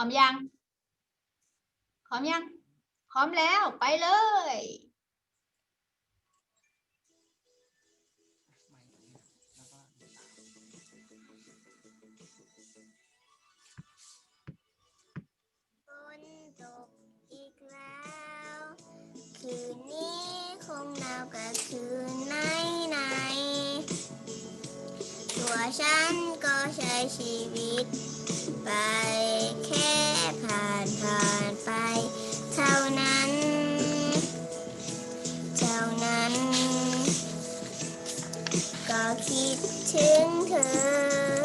้อมยังพร้อมยังพร้อมแล้วไปเลยฝนตกอีกแล้ว คืนนี้คงหนาวกับคืน วฉันก็ใช้ชีวิต ไปแค่ผ่านผ่านไป เท่านั้น เท่านั้น ก็คิดถึงเธอ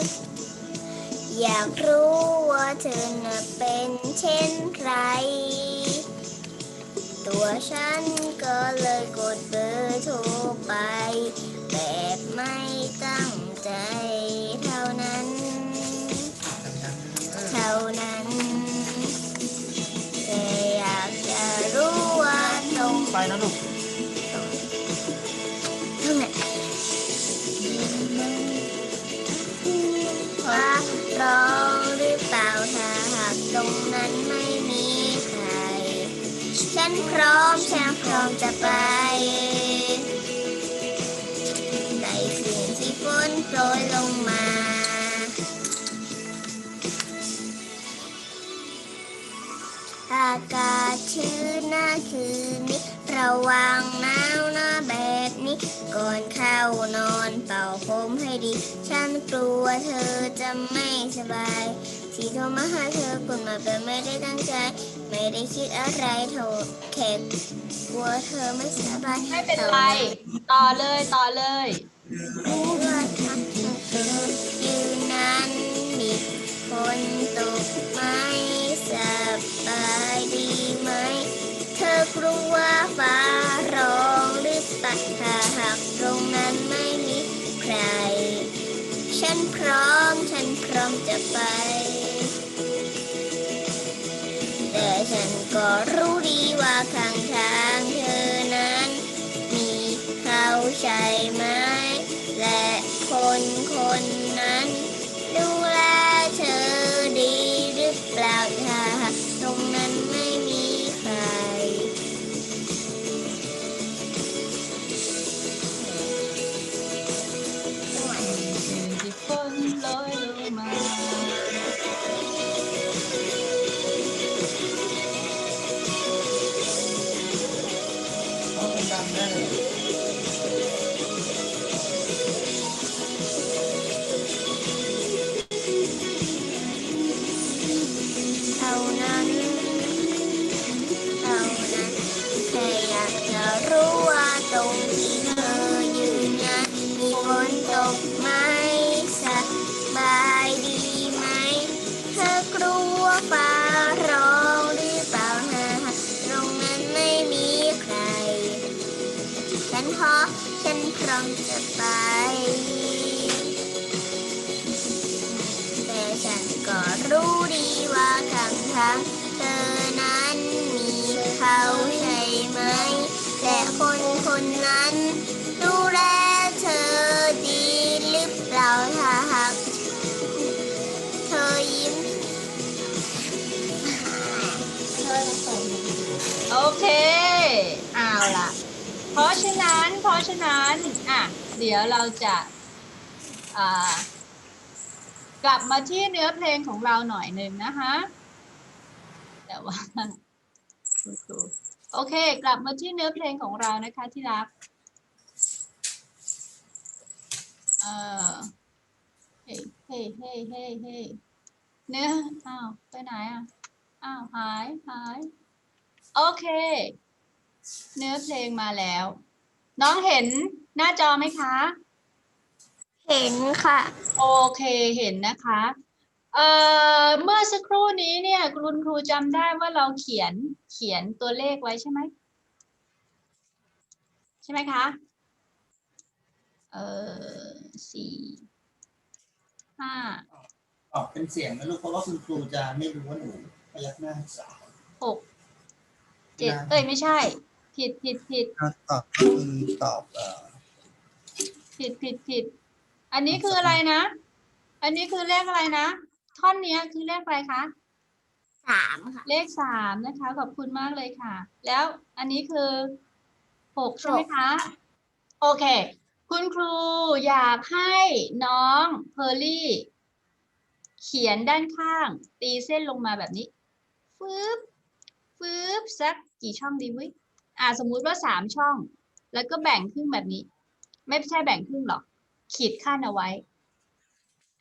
อยากรู้ว่าเธอน่ะเป็นเช่นไรตัวฉันก็เลยกดเบอร์โทรไป แบบไม่ตั้ง ใจเท่านั้น เท่านั้นแต่อยากจะรู้ว่าตรงไปนะลูกตรงไหนว่าร้องหรือเปล่าถ้าหากตรงนั้นไม่มีใคร ฉันพร้อมฉันพร้อมจะไป ฝนโปรยลงมา อากาศชื้นหน้าคืนนี้ ระวังหนาวหน้าแบบนี้ ก่อนเข้านอนเป่าผมให้ดี ฉันกลัวเธอจะไม่สบายที่โทรมาหาเธอกดมาแบบไม่ได้ตั้งใจ ไม่ได้คิดอะไรโทรแค่กลัวเธอไม่สบายไม่เป็นไร ต่อเลยต่อเลย รู้ว่าท กลัวฟ้าร้องหรือปล่าถ้าหากตรงนั้นไม่มีใคร ฉันพร้อมฉันพร้อมจะไป แต่ฉันก็รู้ดีว่าข้างทางเธอนั้น มีเขาใช่ไหม และคนคนะฉะนั้นเพราะฉะนั้นอะเดี๋ยวเราจะอ่ากลับมาที่เนื้อเพลงของเราหน่อยหนึ่งนะคะ แต่ว่าคุณครูโอเค กลับมาที่เนื้อเพลงของเรานะคะที่รักเออเฮ้เฮ้เฮ้เฮ้เฮ้เนื้ออ้าวไปไหนอะอ้าวหายหายโอเค เนื้อเพลงมาแล้ว น้องเห็นหน้าจอไหมคะ เห็นค่ะ โอเคเห็นนะคะ เอ่อเมื่อสักครู่นี้เนี่ยคุณครูจำได้ว่าเราเขียนเขียนตัวเลขไว้ใช่ไหมใช่ไหมคะเออสี่ห้าออกเป็นเสียงนะลูกเพราะว่าคุณครูจะไม่รู้ว่าหนูพยักหน้าให้สาวหกเจ็ดเอ้ยไม่ใช่ ผิดผิดผิดถ้าตอบคือตอบเอ่อผิดผิดผิด อันนี้คืออะไรนะ อันนี้คือเลขอะไรนะ ท่อนเนี้ยคือเลขอะไรคะ สามค่ะ เลขสามนะคะ ขอบคุณมากเลยค่ะ แล้วอันนี้คือหกใช่ไหมคะ โอเค คุณครูอยากให้น้องเพอร์ลี่ เขียนด้านข้าง ตีเส้นลงมาแบบนี้ฟืบฟืบสักกี่ช่องดีวิ อ่าสมมุติว่าสามช่อง แล้วก็แบ่งครึ่งแบบนี้ ไม่ใช่แบ่งครึ่งหรอก ขีดขั้นเอาไว้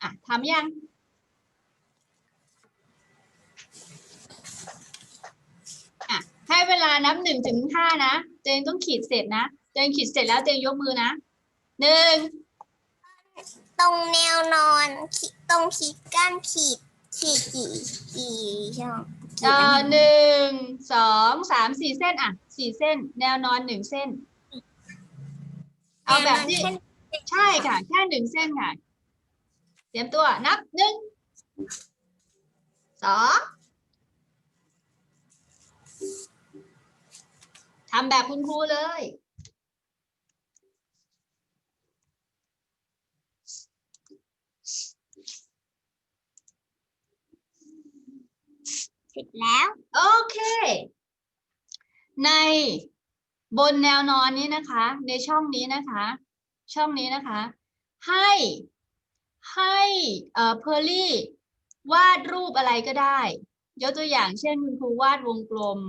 อะทำยังอะให้เวลานับหนึ่งถึงห้านะตัวเองต้องขีดเสร็จนะตัวเองขีดเสร็จแล้วตัวเองยกมือนะหนึ่งตรงแนวนอนขีดตรงขีดก้านขีดขีดกี่กี่ช่องขีดเอ่อัอนหนึ่งสองสามสี่เส้นอะ สี่เส้น แนวนอนหนึ่งเส้น เอาแบบที่แนวนอนเส้นใช่ค่ะ แค่หนึ่งเส้นค่ะ เตรียมตัวนับหนึ่งสองทำแบบคุณครูเลยเสร็จแล้ว โอเค ในบนแนวนอนนี้นะคะ ในช่องนี้นะคะ ช่องนี้นะคะ ให้ให้เอ่อเพอร์ลี่วาดรูปอะไรก็ได้ ยกตัวอย่างเช่น คุณครูวาดวงกลม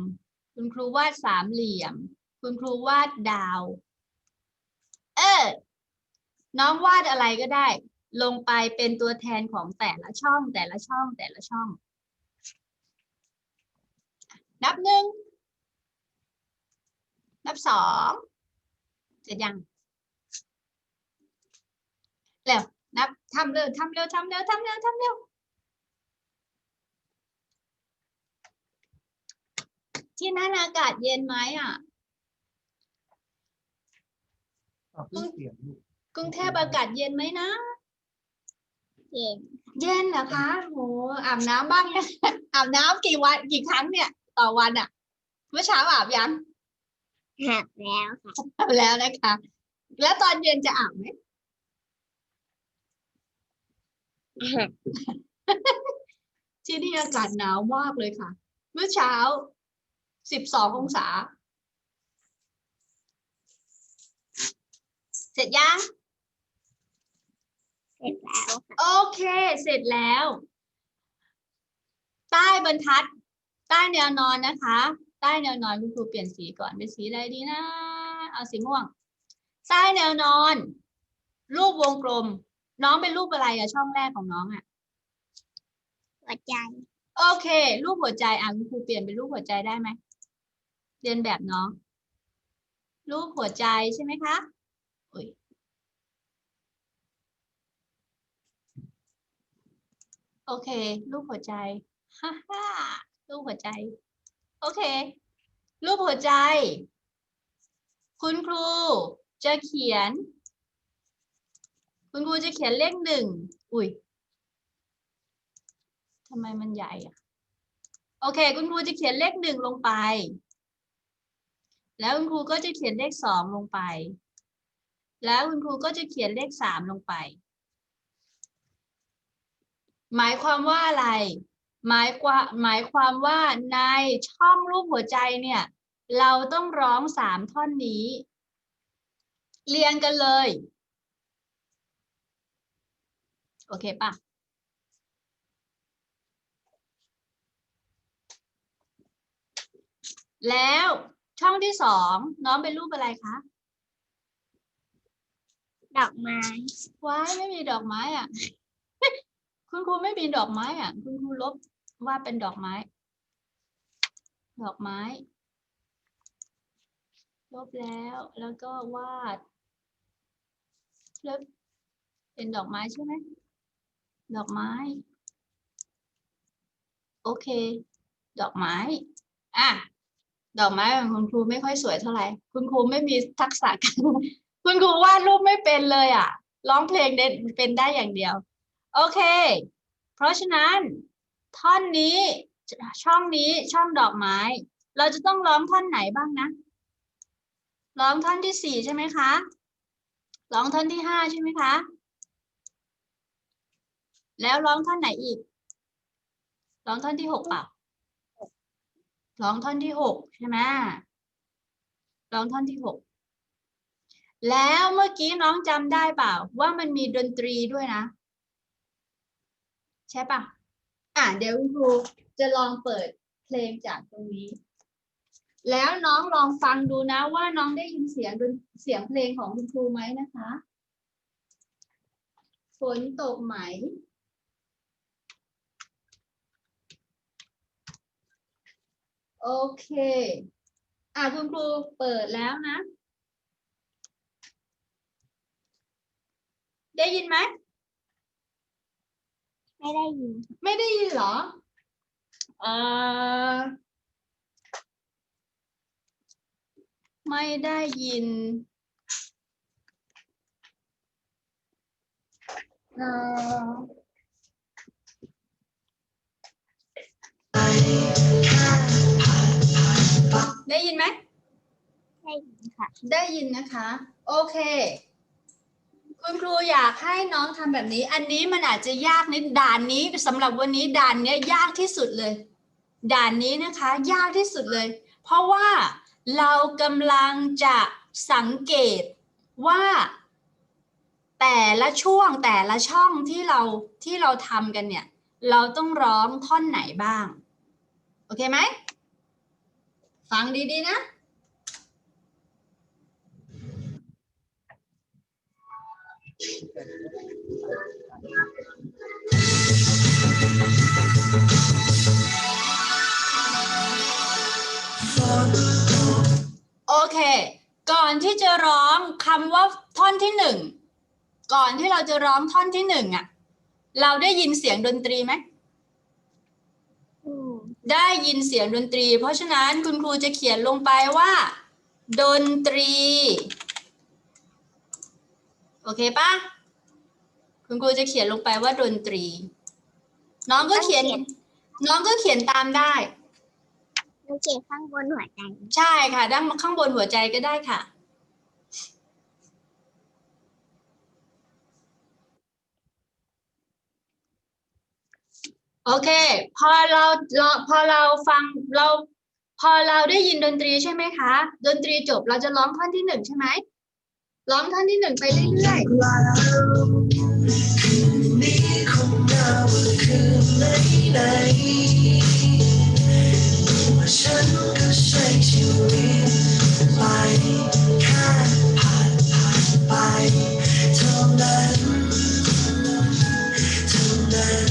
คุณครูวาดสามเหลี่ยม คุณครูวาดดาว เออ น้องวาดอะไรก็ได้ ลงไปเป็นตัวแทนของแต่ละช่องแต่ละช่องแต่ละช่อง นับหนึ่ง นับสองเสร็จยังเร็วนับทำเร็วทำเร็วทำเร็วทำเร็วทำเร็วที่นั่นอากาศเย็นไหมอะตอบด้วยเสียงลูกกรุงเทพอากาศเย็นไหมนะเย็นเย็นเหรอคะโหอาบน้ำบ้างยังอาบน้ำกี่วันกี่ครั้งเนี่ย ต่อวันอะ เมื่อเช้าอาบยัง หักแล้วค่ะอาบแล้วนะคะ แล้วตอนเย็นจะอาบไหมหักที่นี่อากาศหนาวมากเลยค่ะ เมื่อเช้าสิบสององศา เสร็จยัง เสร็จแล้วค่ะโอเค เสร็จแล้ว ใต้บรรทัด ใต้แนวนอนนะคะใต้แนวนอนคุณครูเปลี่ยนสีก่อนเป็นสีอะไรดีนะ เอาสีม่วง ใต้แนวนอน รูปวงกลม น้องเป็นรูปอะไรอะช่องแรกของน้องอะหัวใจ โอเค รูปหัวใจอะคุณครูเปลี่ยนเป็นรูปหัวใจได้ไหมเรียนแบบน้อง รูปหัวใจใช่ไหมคะอุ้ยโอเค รูปหัวใจ ฮ่าฮ่ารูปหัวใจ โอเค รูปหัวใจ คุณครูจะเขียน คุณครูจะเขียนเลขหนึ่งอุ้ยทำไมมันใหญ่อะโอเค คุณครูจะเขียนเลขหนึ่งลงไป แล้วคุณครูก็จะเขียนเลขสองลงไป แล้วคุณครูก็จะเขียนเลขสามลงไป หมายความว่าอะไร หมายความหมายความว่าในช่องรูปหัวใจเนี่ย เราต้องร้องสามท่อนนี้ เรียงกันเลย โอเคปะแล้วช่องที่สองน้องเป็นรูปอะไรคะ ดอกไม้ว้ายไม่มีดอกไม้อะ คุณครูไม่มีดอกไม้อะ คุณครูลบ วาดเป็นดอกไม้ ดอกไม้ ลบแล้วแล้วก็วาดลบเป็นดอกไม้ใช่ไหม ดอกไม้ โอเค ดอกไม้ อะ ดอกไม้ของคุณครูไม่ค่อยสวยเท่าไหร่ คุณครูไม่มีทักษะการ คุณครูวาดรูปไม่เป็นเลยอะ ร้องเพลงเด่นเป็นได้อย่างเดียว โอเค เพราะฉะนั้น ท่อนนี้ช่องนี้ช่องดอกไม้ เราจะต้องร้องท่อนไหนบ้างนะ ร้องท่อนที่สี่ใช่ไหมคะ ร้องท่อนที่ห้าใช่ไหมคะ แล้วร้องท่อนไหนอีก ร้องท่อนที่หกเปล่าร้องท่อนที่หกใช่ไหมร้องท่อนที่หกแล้วเมื่อกี้น้องจำได้เปล่า ว่ามันมีดนตรีด้วยนะ ใช่ปะ อะเดี๋ยวคุณครูจะลองเปิดเพลงจากตรงนี้ แล้วน้องลองฟังดูนะว่าน้องได้ยินเสียงดนเสียงเพลงของคุณครูไหมนะคะ ฝนตกไหม โอเค อะคุณครูเปิดแล้วนะ ได้ยินไหม ไม่ได้ยิน ไม่ได้ยินเหรอเออไม่ได้ยินเออได้ยินไหม ได้ยินค่ะ ได้ยินนะคะ โอเค คุณครูอยากให้น้องทำแบบนี้ อันนี้มันอาจจะยากนิดด่านนี้สำหรับวันนี้ด่านเนี้ยยากที่สุดเลย ด่านนี้นะคะ ยากที่สุดเลย เพราะว่าเรากำลังจะสังเกตว่า แต่ละช่วงแต่ละช่องที่เราที่เราทำกันเนี่ย เราต้องร้องท่อนไหนบ้าง โอเคไหม ฟังดีๆนะ โอเค ก่อนที่จะร้องคำว่าท่อนที่หนึ่ง ก่อนที่เราจะร้องท่อนที่หนึ่งอะเราได้ยินเสียงดนตรีไหมอืมได้ยินเสียงดนตรี เพราะฉะนั้นคุณครูจะเขียนลงไปว่า ดนตรี โอเคปะคุณครูจะเขียนลงไปว่าดนตรี น้องก็เขียน น้องก็เขียนตามได้โอเคข้างบนหัวใจ ใช่ค่ะ ด้านข้างบนหัวใจก็ได้ค่ะ โอเค พอเราเราพอเราฟังเรา พอเราได้ยินดนตรีใช่ไหมคะ ดนตรีจบเราจะร้องท่อนที่หนึ่งใช่ไหม ร้องท่อนที่หนึ่งไปเรื่อยนี้คงเดาว่าคืนไหนไหนตัวฉันก็ใช้ชีวิตไปแค่ผ่านผ่านไปเท่านั้นเท่านั้น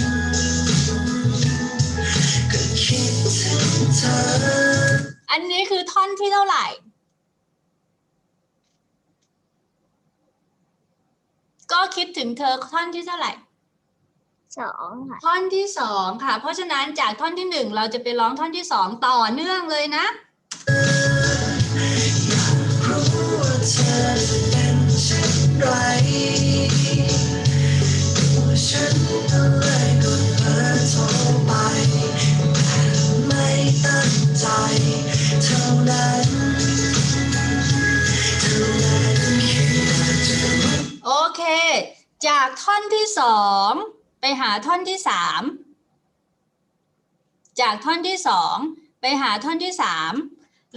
ก็คิดถึงเธอๆอันนี้คือท่อนที่เท่าไหร่ ก็คิดถึงเธอท่อนที่เท่าไหร่ สองค่ะ ท่อนที่สองค่ะ เพราะฉะนั้นจากท่อนที่หนึ่งเราจะไปร้องท่อนที่สองต่อเนื่องเลยนะ รู้ว่าเธอเป็นเช่นไรตัวฉันก็เลยกดเบอร์โทรไปแต่ไม่ตั้งใจ โอเค จากท่อนที่สองไปหาท่อนที่สามจากท่อนที่สองไปหาท่อนที่สาม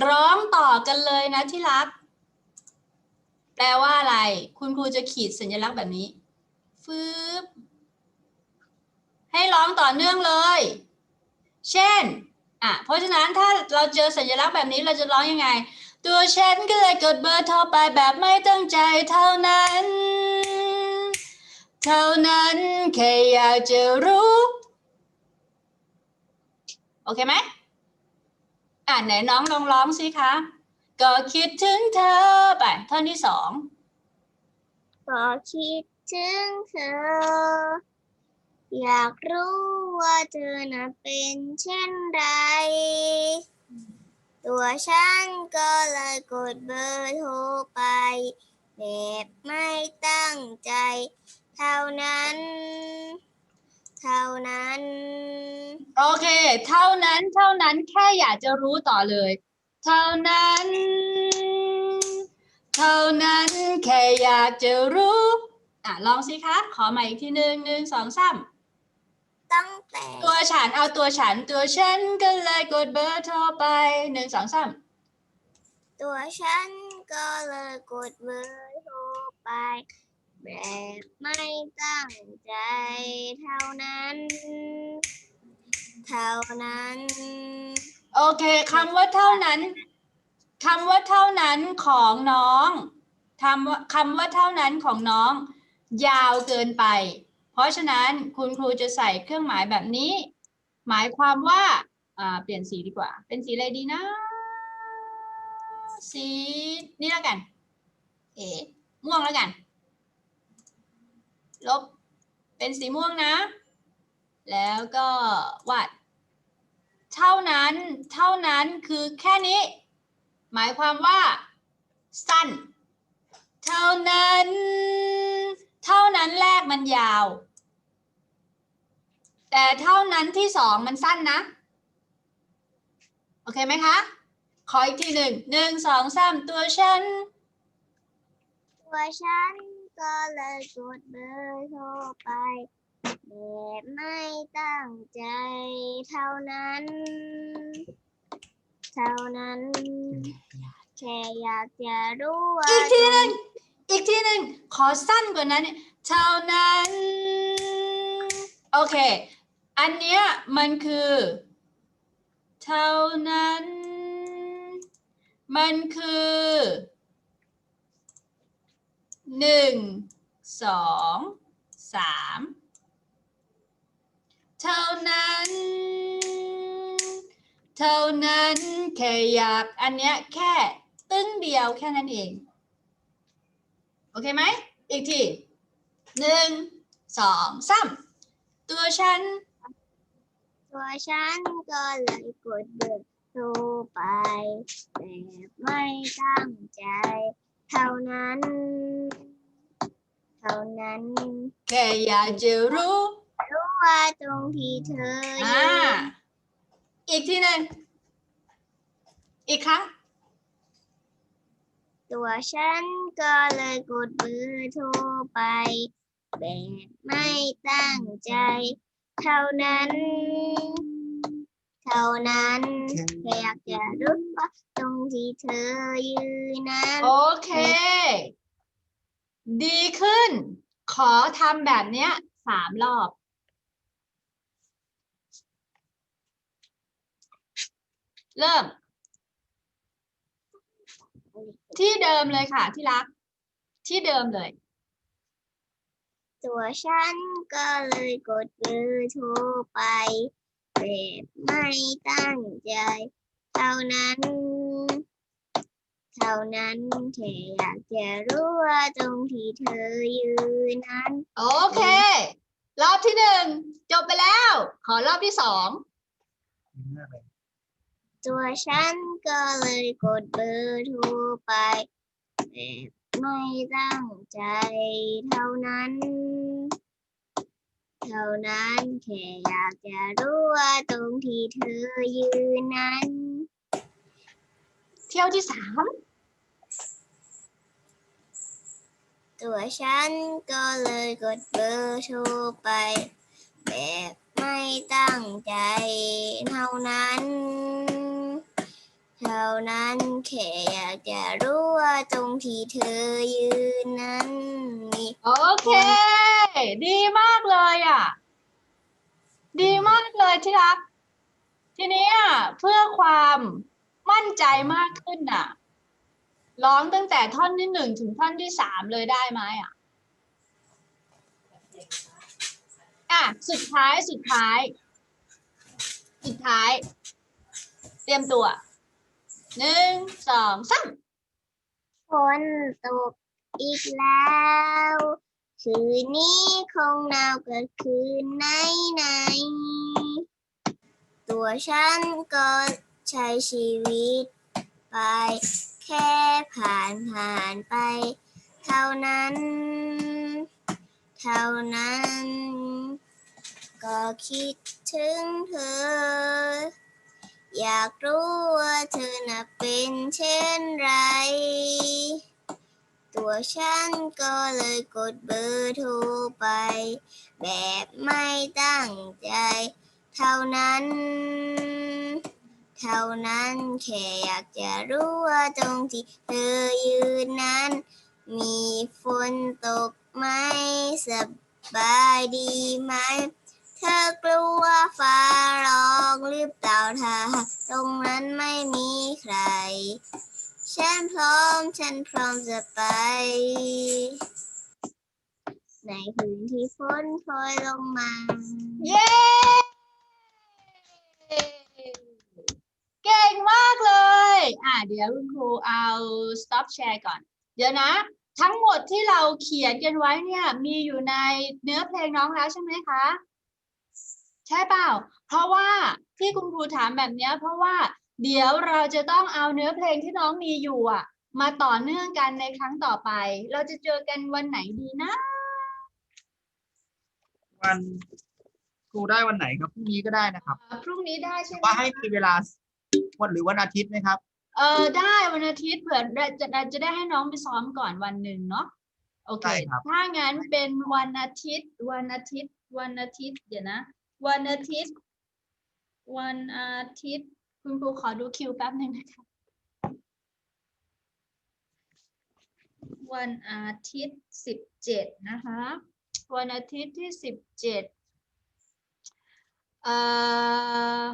ร้องต่อกันเลยนะที่รัก แปลว่าอะไร คุณครูจะขีดสัญลักษณ์แบบนี้ฟืบให้ร้องต่อเนื่องเลย เช่นอะเพราะฉะนั้นถ้าเราเจอสัญลักษณ์แบบนี้เราจะร้องยังไง ตัวฉันก็เลยกดเบอร์โทรไปแบบไม่ตั้งใจเท่านั้น เท่านั้นแค่อยากจะรู้ โอเคไหมอ่านไหนน้องลองร้องสิคะ ก็คิดถึงเธอไปท่อนที่สอง ก็คิดถึงเธอ อยากรู้ว่าเธอน่ะเป็นเช่นไร ตัวฉันก็เลยกดเบอร์โทรไป แบบไม่ตั้งใจ เท่านั้น เท่านั้น โอเค เท่านั้นเท่านั้นแค่อยากจะรู้ต่อเลย เท่านั้น เท่านั้นแค่อยากจะรู้ อะ ลองสิคะ ขอใหม่อีกทีหนึ่งหนึ่งสองสาม ตั้งแต่ตัวฉันเอาตัวฉันตัวฉันก็เลยกดเบอร์โทรไปหนึ่งสองสามตัวฉันก็เลยกดเบอร์โทรไปแบบไม่ตั้งใจเท่านั้น เท่านั้น โอเคคำว่าเท่านั้นคำว่าเท่านั้นของน้องคำว่าคำว่าเท่านั้นของน้อง ยาวเกินไปเพ ราะฉะนั้นคุณครูจะใส่เครื่องหมายแบบนี้ หมายความว่าอ่าเปลี่ยนสีดีกว่า เป็นสีอะไรดีนะ สีนี่แล้วกัน เอ๋ม่วงแล้วกัน ลบ เป็นสีม่วงนะ แล้วก็วาดเท่านั้น เท่านั้นคือแค่นี้ หมายความว่า สั้น เท่านั้น เท่านั้นแรกมันยาว แต่เท่านั้นที่สองมันสั้นนะ โอเคไหมคะ ขออีกทีหนึ่งหนึ่งสองสามตัวฉัน ตัวฉันก็เลยกดเบอร์โทรไปแบบไม่ตั้งใจเท่านั้น เท่านั้น แค่อยากจะรู้ว่าอีกทีหนึ่งอีกทีหนึ่งขอสั้นกว่านั้นเนี่ยเท่านั้น โอเค อันเนี้ยมันคือ เท่านั้น มันคือหนึ่งสองสามเท่านั้น เท่านั้นแค่อยาก อันเนี้ยแค่ตึ้งเดียวแค่นั้นเอง โอเคไหม อีกทีหนึ่งสองสามตัวฉัน ตัวฉันก็เลยกดเบอร์โทรไปแบบไม่ตั้งใจ เท่านั้น เท่านั้นแค่อยากจะรู้รู้ว่าตรงที่เธอออ่ายู่อีกทีหนึ่งอีกครั้ง ตัวฉันก็เลยกดเบอร์โทรไปแบบไม่ตั้งใจ เท่านั้น เท่านั้นอยากจะรู้ว่าตรงที่เธอยืนนั้นโอเค ดีขึ้น ขอทำแบบเนี้ยสามรอบเริ่ม ที่เดิมเลยค่ะที่รัก ที่เดิมเลย ตัวฉันก็เลยกดเบอร์โทรไปแบบไม่ตั้งใจ เท่านั้น เท่านั้นแค่อยากจะรู้ว่าตรงที่เธอยืนนั้น โอเค รอบที่หนึ่งจบไปแล้ว ขอรอบที่สองตัวฉันก็เลยกดเบอร์โทรไปแบบไม่ตั้งใจเท่านั้น เท่านั้นแค่อยากจะรู้ว่าตรงที่เธอยืนนั้น เที่ยวที่สามตัวฉันก็เลยกดเบอร์โทรไป แบบไม่ตั้งใจเท่านั้น เท่านั้นแค่อยากจะรู้ว่าตรงที่เธอยืนนั้นมีโอเค ดีมากเลยอะ ดีมากเลยที่รัก ทีนี้อะเพื่อความมั่นใจมากขึ้นอะ ร้องตั้งแต่ท่อนที่หนึ่งถึงท่อนที่สามเลยได้ไหมอะอะสุดท้ายสุดท้าย สุดท้าย เตรียมตัวหนึ่งสองสามฝนตกอีกแล้ว คืนนี้คงหนาวเกิดคืนไหนไหน ตัวฉันก็ใช้ชีวิตไป แค่ผ่านผ่านไป เท่านั้น เท่านั้น ก็คิดถึงเธอ อยากรู้ว่าเธอน่ะเป็นเช่นไร ตัวฉันก็เลยกดเบอร์โทรไป แบบไม่ตั้งใจ เท่านั้น เท่านั้นแค่อยากจะรู้ว่าตรงที่เธอยืนนั้น มีฝนตกไหมสบายดีไหม เธอกลัวฟ้าร้องหรือเปล่าถ้าตรงนั้นไม่มีใคร ฉันพร้อม ฉันพร้อมจะไป ในคืนที่ฝนโปรยลงมา เย้ เก่งมากเลย อะเดี๋ยวคุณครูเอา stop share ก่อน เดี๋ยวนะ ทั้งหมดที่เราเขียนกันไว้เนี่ย มีอยู่ในเนื้อเพลงน้องแล้วใช่ไหมคะ ใช่เปล่า เพราะว่าที่คุณครูถามแบบเนี้ยเพราะว่า เดี๋ยวเราจะต้องเอาเนื้อเพลงที่น้องมีอยู่อะ มาต่อเนื่องกันในครั้งต่อไป เราจะเจอกันวันไหนดีนะ วันครูได้วันไหนครับพรุ่งนี้ก็ได้นะครับพรุ่งนี้ได้ใช่ไหมว่าให้มีเวลาวันหรือวันอาทิตย์ไหมครับ เออได้วันอาทิตย์เผื่อเราจะเราจะได้ให้น้องไปซ้อมก่อนวันหนึ่งเนาะโอเคได้ครับ ถ้างั้นเป็นวันอาทิตย์ วันอาทิตย์ วันอาทิตย์ เดี๋ยวนะ วันอาทิตย์ วันอาทิตย์ คุณครูขอดูคิวแป๊บหนึ่งนะคะ วันอาทิตย์สิบเจ็ดนะคะ วันอาทิตย์ที่สิบเจ็ดเอ่อ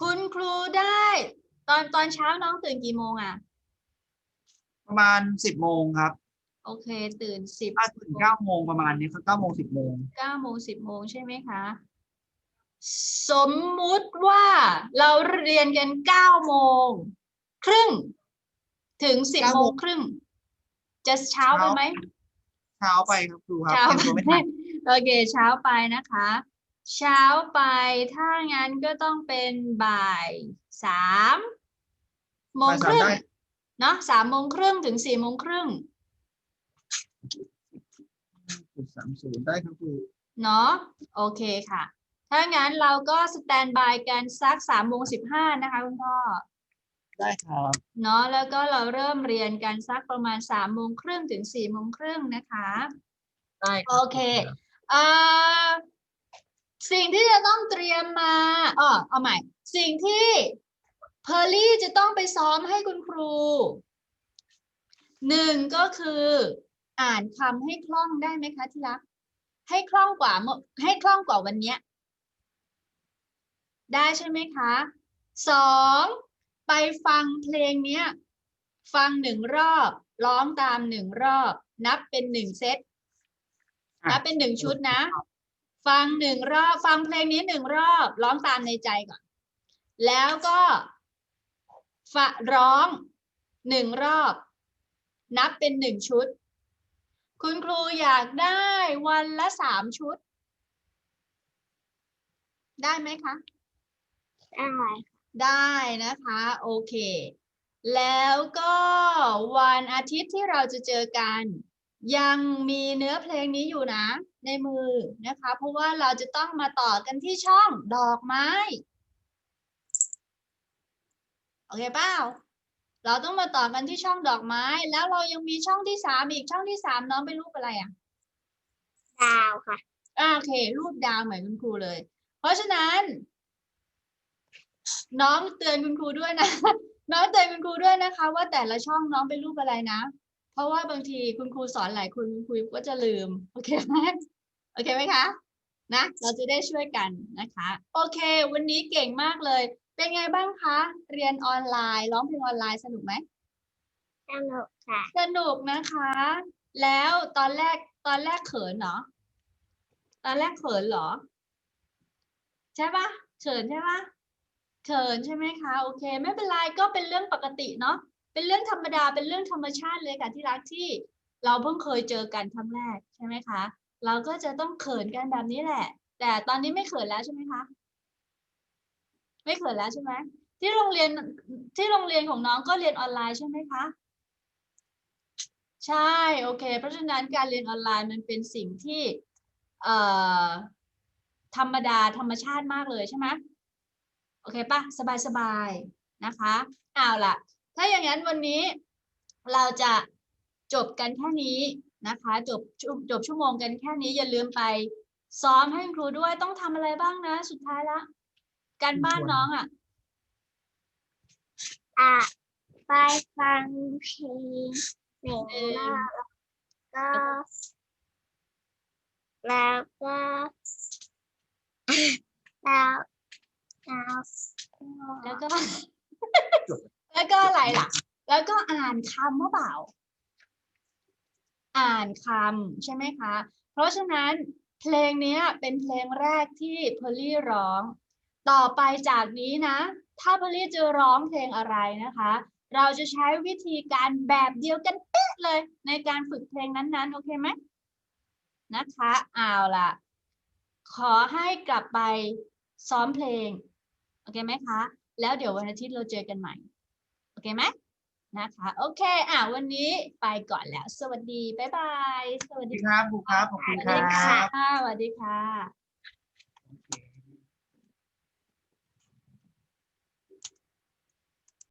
คุณครูได้ ตอนตอนเช้าน้องตื่นกี่โมงอะประมาณสิบโมงครับ โอเค ตื่นสิบถ้าตื่นเก้าโมงประมาณนี้ครับเก้าโมงสิบโมงเก้าโมงสิบโมงใช่ไหมคะ สมมุติว่าเราเรียนกันเก้าโมงครึ่ง ถึงสิบโมงครึ่ง จะเช้าไปไหม เช้าไปครับครูครับเช้าเตรียมตัวไม่ทันโอเค เช้าไปนะคะ เช้าไปถ้างั้นก็ต้องเป็นบ่ายสามโมงครึ่งบ่ายสามได้เนาะสามโมงครึ่งถึงสี่โมงครึ่งจุดสามศูนย์ได้ครับครูเนาะโอเคค่ะ ถ้างั้นเราก็สแตนบายกันสักสามโมงสิบห้านะคะคุณพ่อ ได้ครับเนาะแล้วก็เราเริ่มเรียนกันสักประมาณสามโมงครึ่งถึงสี่โมงครึ่งนะคะ ได้รับโอเคอ่าสิ่งที่จะต้องเตรียมมาอ๋อเอาใหม่ สิ่งที่เพอร์ลี่จะต้องไปซ้อมให้คุณครูหนึ่งก็คืออ่านคำให้คล่องได้ไหมคะที่รัก ให้คล่องกว่าเมื่อให้คล่องกว่าวันเนี้ย ได้ใช่ไหมคะสองไปฟังเพลงเนี้ยฟังหนึ่งรอบ ร้องตามหนึ่งรอบ นับเป็นหนึ่งเซตนับเป็นหนึ่งชุดนะ ฟังหนึ่งรอบ ฟังเพลงนี้หนึ่งรอบ ร้องตามในใจก่อน แล้วก็ฝะร้องหนึ่งรอบ นับเป็นหนึ่งชุด คุณครูอยากได้วันละสามชุด ได้ไหมคะ ได้ได้นะคะ โอเค แล้วก็วันอาทิตย์ที่เราจะเจอกัน ยังมีเนื้อเพลงนี้อยู่นะ ในมือนะคะ เพราะว่าเราจะต้องมาต่อกันที่ช่องดอกไม้ โอเคเปล่าเราต้องมาต่อกันที่ช่องดอกไม้ แล้วเรายังมีช่องที่สามอีกช่องที่สามน้องเป็นรูปอะไรอะดาวค่ะอ่าโอเค รูปดาวเหมือนคุณครูเลย เพราะฉะนั้น น้องเตือนคุณครูด้วยนะ น้องเตือนคุณครูด้วยนะคะ ว่าแต่ละช่องน้องเป็นรูปอะไรนะ เพราะว่าบางทีคุณครูสอนหลายคนคุณครูก็จะลืม โอเคไหมโอเคไหมคะนะเราจะได้ช่วยกันนะคะ โอเค วันนี้เก่งมากเลย เป็นไงบ้างคะ เรียนออนไลน์ร้องเพลงออนไลน์สนุกไหมสนุกค่ะสนุกนะคะ แล้วตอนแรกตอนแรกเขินเหรอตอนแรกเขินเหรอ ใช่ปะเขินใช่ปะ เขินใช่ไหมคะโอเค ไม่เป็นไรก็เป็นเรื่องปกติเนาะเป็นเรื่องธรรมดาเป็นเรื่องธรรมชาติเลยค่ะที่รักที่เราเพิ่งเคยเจอกันครั้งแรกใช่ไหมคะ เราก็จะต้องเขินกันแบบนี้แหละ แต่ตอนนี้ไม่เขินแล้วใช่ไหมคะไม่เขินแล้วใช่ไหมที่โรงเรียนที่โรงเรียนของน้องก็เรียนออนไลน์ใช่ไหมคะใช่โอเค เพราะฉะนั้นการเรียนออนไลน์มันเป็นสิ่งที่ธรรมดาธรรมชาติมากเลยใช่ไหม โอเคปะสบายสบายๆนะคะเอาล่ะ ถ้าอย่างนั้นวันนี้เราจะจบกันแค่นี้นะคะจบชั่วจบชั่วโมงกันแค่นี้อย่าลืมไป ซ้อมให้คุณครูด้วยต้องทำอะไรบ้างนะ สุดท้ายละ การบ้านน้องอะอะไปฟังเพลงหนึ่งรอบก็แล้วก็แล้ว แล้วก็ แล้วก็อะไรล่ะ แล้วก็อ่านคำว่าเปล่า อ่านคำใช่ไหมคะ เพราะฉะนั้นเพลงนี้เป็นเพลงแรกที่เพลลี่ร้อง ต่อไปจากนี้นะ ถ้าเพลลี่จะร้องเพลงอะไรนะคะ เราจะใช้วิธีการแบบเดียวกันเป๊ะเลย ในการฝึกเพลงนั้นๆ โอเคไหมนะคะเอาล่ะ ขอให้กลับไปซ้อมเพลง อเคไหมคะ แล้วเดี๋ยววันอาทิตย์เราเจอกันใหม่ โอเคไหมนะคะ โอเค อะ วันนี้ไปก่อนแล้ว สวัสดี บ๊ายบาย สวัสสวัสดีดีครับครูครับ ขอบคุณสวัสครัดีค่ะบสวัสดีค่ะ